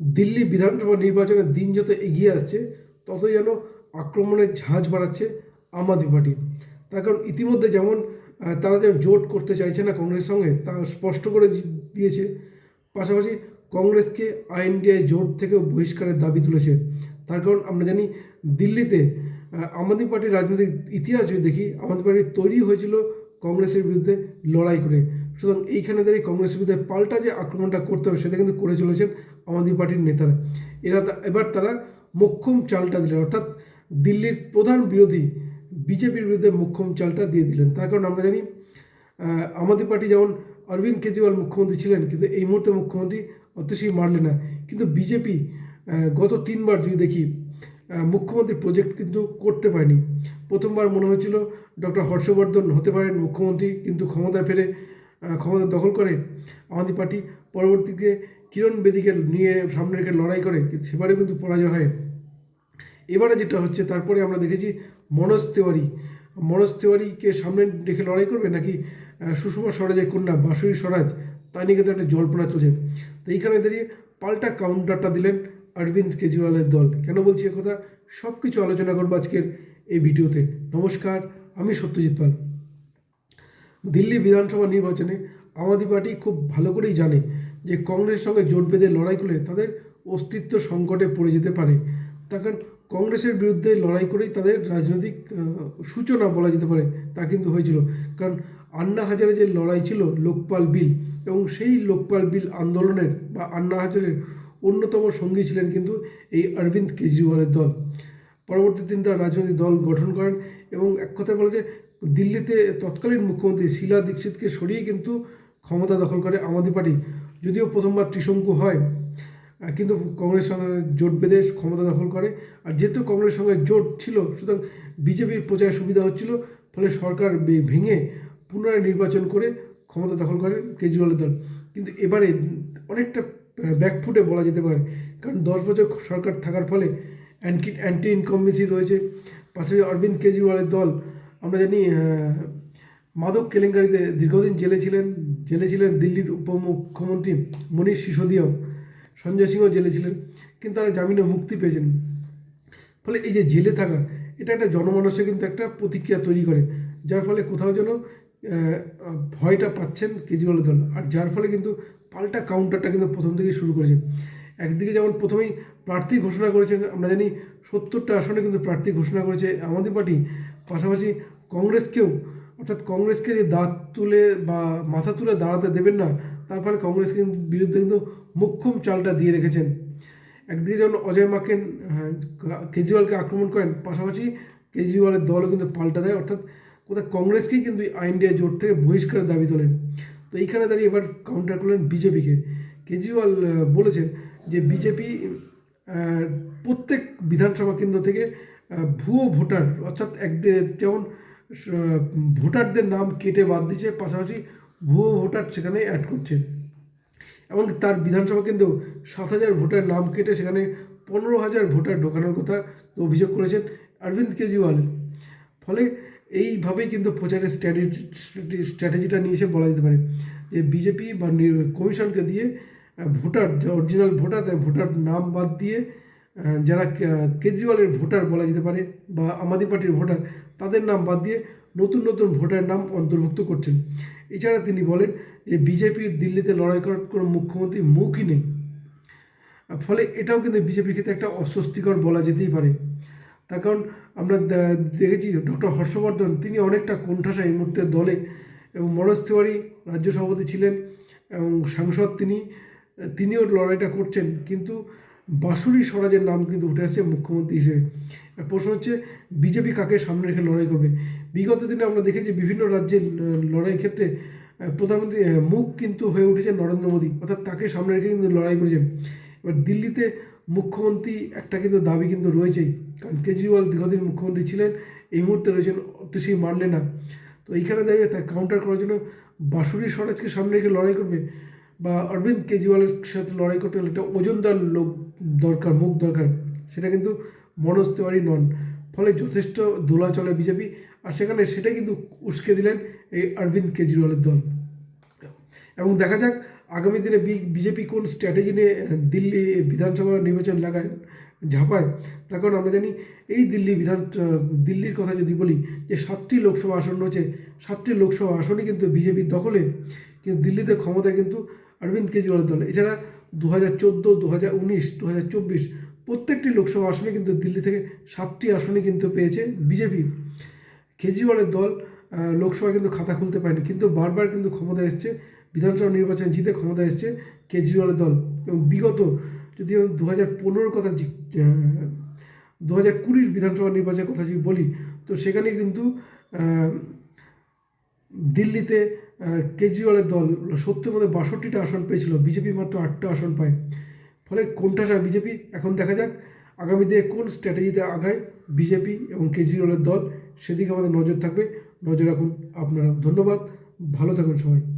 দিল্লি বিধানসভা নির্বাচনের দিন যত এগিয়ে আসছে, তত যেন আক্রমণের ঝাঁজ বাড়াচ্ছে আম আদমি পার্টি। তার কারণ ইতিমধ্যে যেমন তারা যে জোট করতে চাইছে না কংগ্রেসের সঙ্গে তা স্পষ্ট করে দিয়েছে। পাশাপাশি কংগ্রেসকে আইএনডিআই জোট থেকেও বহিষ্কারের দাবি তুলেছে। তার কারণ আমরা জানি, দিল্লিতে আম আদমি পার্টির রাজনৈতিক ইতিহাস যদি দেখি, আম আদমি পার্টি তৈরি হয়েছিল কংগ্রেসের বিরুদ্ধে লড়াই করে। সুতরাং এইখানে দাঁড়িয়ে কংগ্রেসের বিরুদ্ধে পাল্টা যে আক্রমণটা করতে হবে সেটা কিন্তু করে চলেছেন আম আদমি পার্টির নেতারা। এরা এবার তারা মোক্ষম চালটা দিলেন অর্থাৎ দিল্লির প্রধান বিরোধী বিজেপির বিরুদ্ধে মোক্ষম চালটা দিয়ে দিলেন। তার কারণ আমরা জানি আহ, আম আদমি পার্টি যেমন অরবিন্দ কেজরিওয়াল মুখ্যমন্ত্রী ছিলেন কিন্তু এই মুহূর্তে মুখ্যমন্ত্রী অতসী মারলে না। কিন্তু বিজেপি গত তিনবার যদি দেখি মুখ্যমন্ত্রী প্রজেক্ট কিন্তু করতে পারেনি। প্রথমবার মনে হয়েছিল ডক্টর হর্ষবর্ধন হতে পারেন মুখ্যমন্ত্রী কিন্তু ক্ষমতায় ফেরে ক্ষমতা দখল করে। আমাদের পার্টি পরবর্তীতে কিরণ বেদিকে নিয়ে সামনে রেখে লড়াই করে সেবারে কিন্তু পরাজয় হয়। এবারে যেটা হচ্ছে, তারপরে আমরা দেখেছি মনোজ তেওয়ারি। মনোজ তেওয়ারিকে সামনে রেখে লড়াই করবে নাকি সুষমা স্বরাজের কন্যা বাসুরি স্বরাজ? তা নিয়ে কিন্তু একটা জল্পনা চলছে। তো এইখানে দাঁড়িয়ে পাল্টা কাউন্টারটা দিলেন অরবিন্দ কেজরিওয়ালের দল। কেন বলছি কথা সব কিছু আলোচনা করব আজকের এই ভিডিওতে। নমস্কার, আমি সত্যজিৎ পাল। দিল্লি বিধানসভা নির্বাচনে আম আদমি পার্টি খুব ভালো করেই জানে যে কংগ্রেসের সঙ্গে জোট বেঁধে লড়াই করলে তাদের অস্তিত্ব সংকটে পড়ে যেতে পারে। তার কারণ কংগ্রেসের বিরুদ্ধে লড়াই করেই তাদের রাজনৈতিক সূচনা বলা যেতে পারে, তা কিন্তু হয়েছিল। কারণ আন্না হাজারে যে লড়াই ছিল লোকপাল বিল এবং সেই লোকপাল বিল আন্দোলনের বা আন্না হাজারের অন্যতম সঙ্গী ছিলেন কিন্তু এই অরবিন্দ কেজরিওয়ালের দল। পরবর্তী দিন তারা রাজনৈতিক দল গঠন করেন এবং এক কথায় বলা যায় দিল্লিতে তৎকালীন মুখ্যমন্ত্রী শীলা দীক্ষিতকে সরিয়ে কিন্তু ক্ষমতা দখল করে আম আদমি পার্টি। যদিও প্রথমবার ত্রিশঙ্কু হয় কিন্তু কংগ্রেস সঙ্গে জোট বেঁধে ক্ষমতা দখল করে। আর যেহেতু কংগ্রেসের সঙ্গে জোট ছিল, সুতরাং বিজেপির প্রচার সুবিধা হচ্ছিল, ফলে সরকার ভেঙে পুনরায় নির্বাচন করে ক্ষমতা দখল করে কেজরিওয়ালের দল। কিন্তু এবারে অনেকটা ব্যাকফুটে বলা যেতে পারে, কারণ দশ বছর সরকার থাকার ফলে অ্যান্টি অ্যান্টি ইনকমবেন্সি রয়েছে। পাশাপাশি অরবিন্দ কেজরিওয়ালের দল আমরা জানি মাদক কেলেঙ্কারিতে দীর্ঘদিন জেলে ছিলেন জেলে ছিলেন দিল্লির উপমুখ্যমন্ত্রী মনীষ সিসোদিয়াও। সঞ্জয় সিংও জেলে ছিলেন কিন্তু তারা জামিনে মুক্তি পেয়েছেন। ফলে এই যে জেলে থাকা, এটা একটা জনমানসে কিন্তু একটা প্রতিক্রিয়া তৈরি করে, যার ফলে কোথাও যেন ভয়টা পাচ্ছেন কেজরিওয়াল দল, আর যার ফলে কিন্তু পাল্টা কাউন্টারটা কিন্তু প্রথম থেকেই শুরু করেছেন একদিকে যেমন প্রথমেই প্রার্থী ঘোষণা করেছেন, আমরা জানি সত্তরটা আসনে কিন্তু প্রার্থী ঘোষণা করেছে আমাদের পার্টি পাশাপাশি কংগ্রেসকেও অর্থাৎ কংগ্রেসকে যে দাঁত তুলে বা মাথা তুলে দাঁড়াতে দেবেন না তার ফলে কংগ্রেস কিন্তু বিরুদ্ধে কিন্তু মোক্ষম চালটা দিয়ে রেখেছেন। একদিকে যেমন অজয় মাকেন হ্যাঁ, কেজরিওয়ালকে আক্রমণ করেন পাশাপাশি কেজরিওয়ালের দলও কিন্তু পাল্টা দেয় অর্থাৎ কোথায় কংগ্রেসকেই কিন্তু আইনডিয়া জোট থেকে বহিষ্কারের দাবি তোলেন। তো এইখানে দাঁড়িয়ে এবার কাউন্টার করলেন বিজেপিকে। কেজরিওয়াল বলেছেন যে বিজেপি প্রত্যেক বিধানসভা কেন্দ্র থেকে ভুয়ো ভোটার, অর্থাৎ একদিন যেমন ভোটারদের নাম কেটে বাদ দিচ্ছে পাশাপাশি ভুয়ো ভোটার সেখানে অ্যাড করছে। এমনকি তার বিধানসভা কেন্দ্রেও সাত হাজার ভোটার নাম কেটে সেখানে পনেরো হাজার ভোটার ঢোকানোর কথা অভিযোগ করেছেন অরবিন্দ কেজরিওয়াল। ফলে এইভাবেই কিন্তু প্রচারের স্ট্র্যাটেজি স্ট্র্যাটেজিটা নিয়েছে বলা যেতে পারে যে বিজেপি বা কমিশনকে দিয়ে ভোটার, যে অরিজিনাল ভোটার, তাই ভোটার নাম বাদ দিয়ে যারা কেজরিওয়ালের ভোটার বলা যেতে পারে বা আম আদমি পার্টির ভোটার, তাদের নাম বাদ দিয়ে নতুন নতুন ভোটার নাম অন্তর্ভুক্ত করছেন। এছাড়া তিনি বলেন যে, বিজেপির দিল্লিতে লড়াই করার কোনো মুখ্যমন্ত্রী মুখই নেই। ফলে এটাও কিন্তু বিজেপির ক্ষেত্রে একটা অস্বস্তিকর বলা যেতেই পারে। তার কারণ আমরা দেখেছি ডক্টর হর্ষবর্ধন, তিনি অনেকটা কোণঠাসা এই মুহূর্তে দলে এবং মনোজ তিওয়ারি রাজ্য সভাপতি ছিলেন এবং সাংসদ তিনি, তিনিও লড়াইটা করছেন। কিন্তু বাসুরি স্বরাজের নাম কিন্তু উঠে আসছে মুখ্যমন্ত্রী হিসেবে। প্রশ্ন হচ্ছে, বিজেপি কাকে সামনে রেখে লড়াই করবে? বিগত দিনে আমরা দেখেছি বিভিন্ন রাজ্যের লড়াই ক্ষেত্রে প্রধানমন্ত্রী মুখ কিন্তু হয়ে উঠেছে নরেন্দ্র মোদী। অর্থাৎ তাকে সামনে রেখে কিন্তু লড়াই করেছেন। এবার দিল্লিতে মুখ্যমন্ত্রী একটা কিন্তু দাবি কিন্তু রয়েছেই। কারণ কেজরিওয়াল দীর্ঘদিন মুখ্যমন্ত্রী ছিলেন, এই মুহূর্তে রয়েছেন অতসী মারলে না তো এইখানে দাঁড়িয়ে তার কাউন্টার করার জন্য বাসুরি স্বরাজকে সামনে রেখে লড়াই করবে? বা অরবিন্দ কেজরিওয়ালের সাথে লড়াই করতে হলে একটা ওজনদার লোক দরকার, মুখ দরকার, সেটা কিন্তু মনোজ তেওয়ারি নন। ফলে যথেষ্ট দোলা চলে বিজেপি, আর সেখানে সেটাই কিন্তু উস্কে দিলেন এই অরবিন্দ কেজরিওয়ালের দল। এবং দেখা যাক আগামী দিনে বিজেপি কোন স্ট্র্যাটেজি নিয়ে দিল্লি বিধানসভা নির্বাচন লাগায়, ঝাঁপায়। তার কারণ আমরা জানি এই দিল্লি বিধান দিল্লির কথা যদি বলি, যে সাতটি লোকসভা আসন রয়েছে, সাতটি লোকসভা আসনই কিন্তু বিজেপির দখলে। কিন্তু দিল্লিতে ক্ষমতায় কিন্তু অরবিন্দ কেজরিওয়ালের দল। এছাড়া দু হাজার দু হাজার উনিশ চব্বিশ প্রত্যেকটি লোকসভা আসনে কিন্তু দিল্লি থেকে সাতটি আসনই কিন্তু পেয়েছে বিজেপি। কেজরিওয়ালের দল লোকসভা কিন্তু খাতা খুলতে পারেনি, কিন্তু বারবার কিন্তু ক্ষমতা এসছে, বিধানসভা নির্বাচন জিতে ক্ষমতা এসছে কেজরিওয়ালের দল। এবং বিগত যদি দু হাজার পনেরোর কথা দু হাজার কুড়ির বিধানসভা নির্বাচনের কথা যদি বলি, তো সেখানে কিন্তু দিল্লিতে কেজরিওয়ালের দল সত্যের মধ্যে বাষট্টিটা আসন পেয়েছিল, বিজেপি মাত্র আটটা আসন পায়। ফলে কোনটা বিজেপি? এখন দেখা যাক। আগামী দিনে কোন স্ট্র্যাটেজিতে আগায় বিজেপি এবং কেজরিওয়ালের দল? সেদিকে আমাদের নজর থাকবে। নজর রাখুন আপনারা ধন্যবাদ। ভালো থাকুন সবাই।